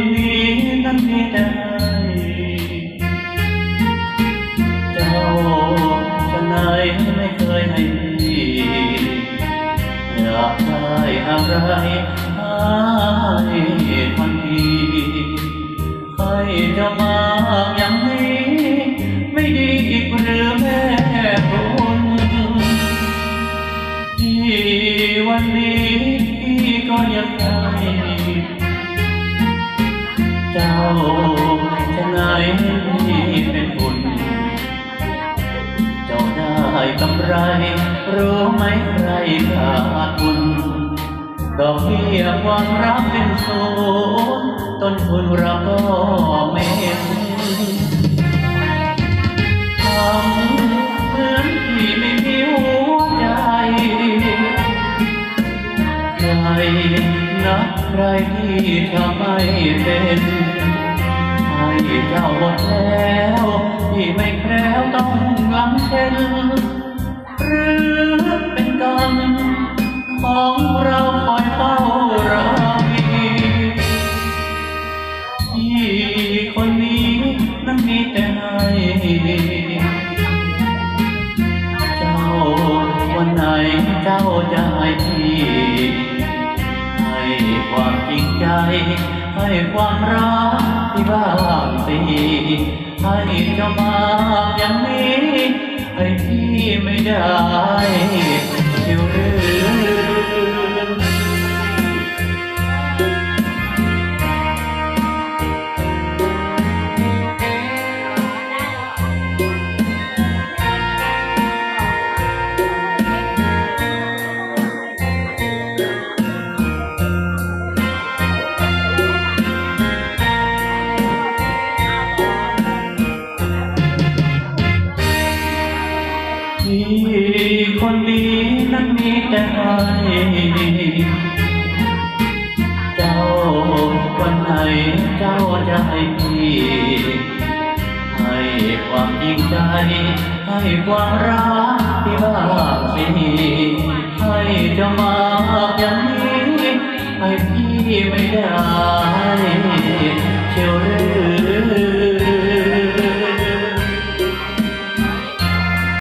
นนี้นั้นไม่ได้เจ้าจะไหนไม่เคยให้ดีอยากได้อะไรให้ทันทีให้เจ้ามาอย่างนี้ ไม่ดีอีกหรือแม่คุณที่วันนี้ก็ยังได้ ไหนเป็นบุญเจ้าได้กำไร รู้ไหมใครขาดบุญดอกเบี้ยความรักเป็นศูนย์ต้นทุนเรา นักใครที่ทำไม่เป็นให้เจ้าหมดแล้วที่ไม่แคล้วต้องลำเช่นหรือเป็นกรรมของเราคอยเฝ้ารอที่คนนี้นั้นมีแต่ให้เจ้าวันไหนเจ้าจะให้พี่ ใจ ให้ความรักที่บ้างสีให้เจ้ามาอย่างนี้ ให้พี่ไม่ได้ นดีนั้นมีแต่ให้เจ้าวันไหนเจ้าจะให้พี่ให้ความจริงใจ ให้ความรักที่บ้างสิให้จ้ามาอย่างนี้ ให้พี่ไม่ได้